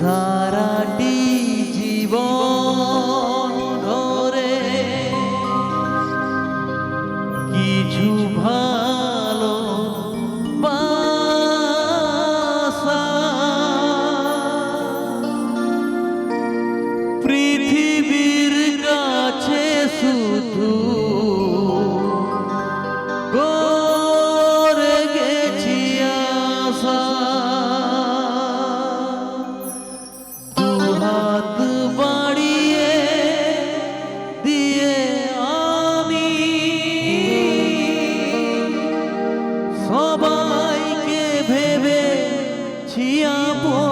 pasará. ছিয়াবো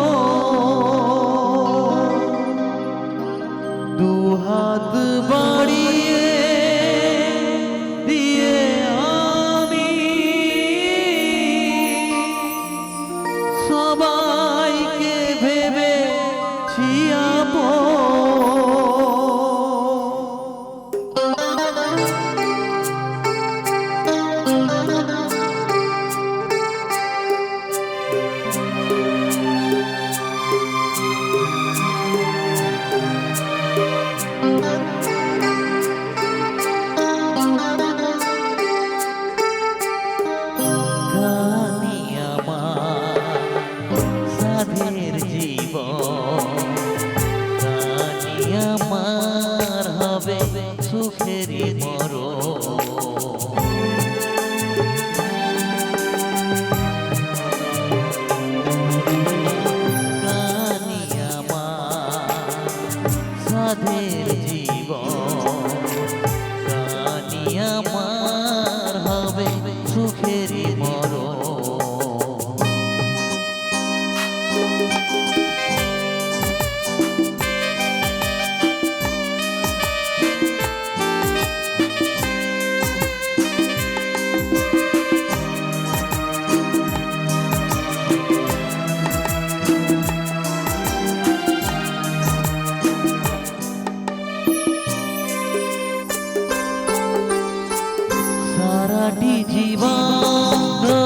সারাটি জীবন।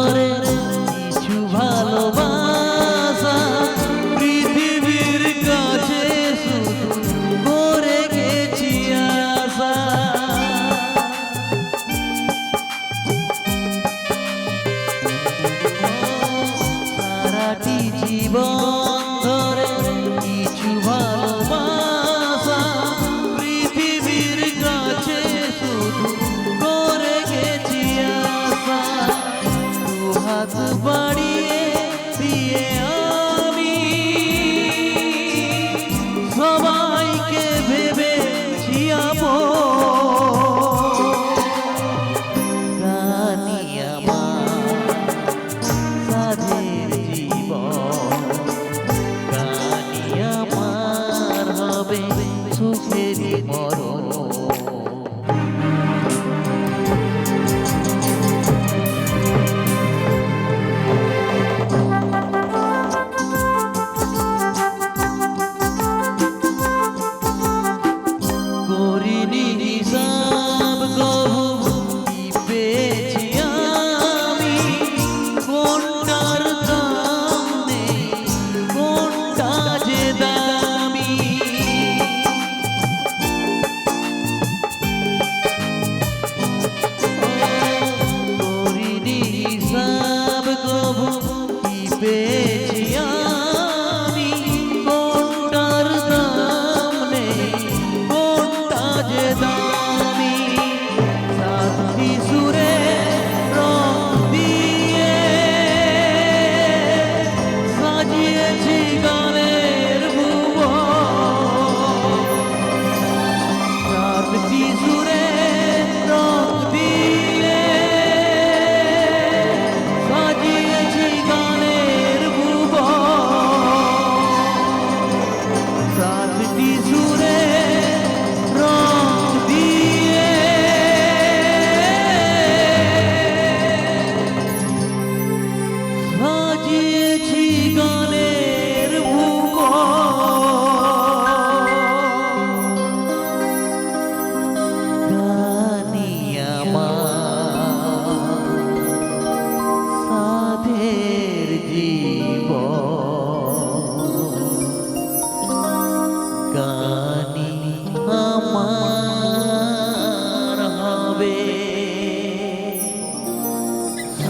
বাড়িয়ে দিয়ে আমি সবাইকে ভেবে ছিয়াব রানী আমার, সাধের জীবন। রানী আমার হবে সুখেরই মরণ।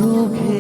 শুভে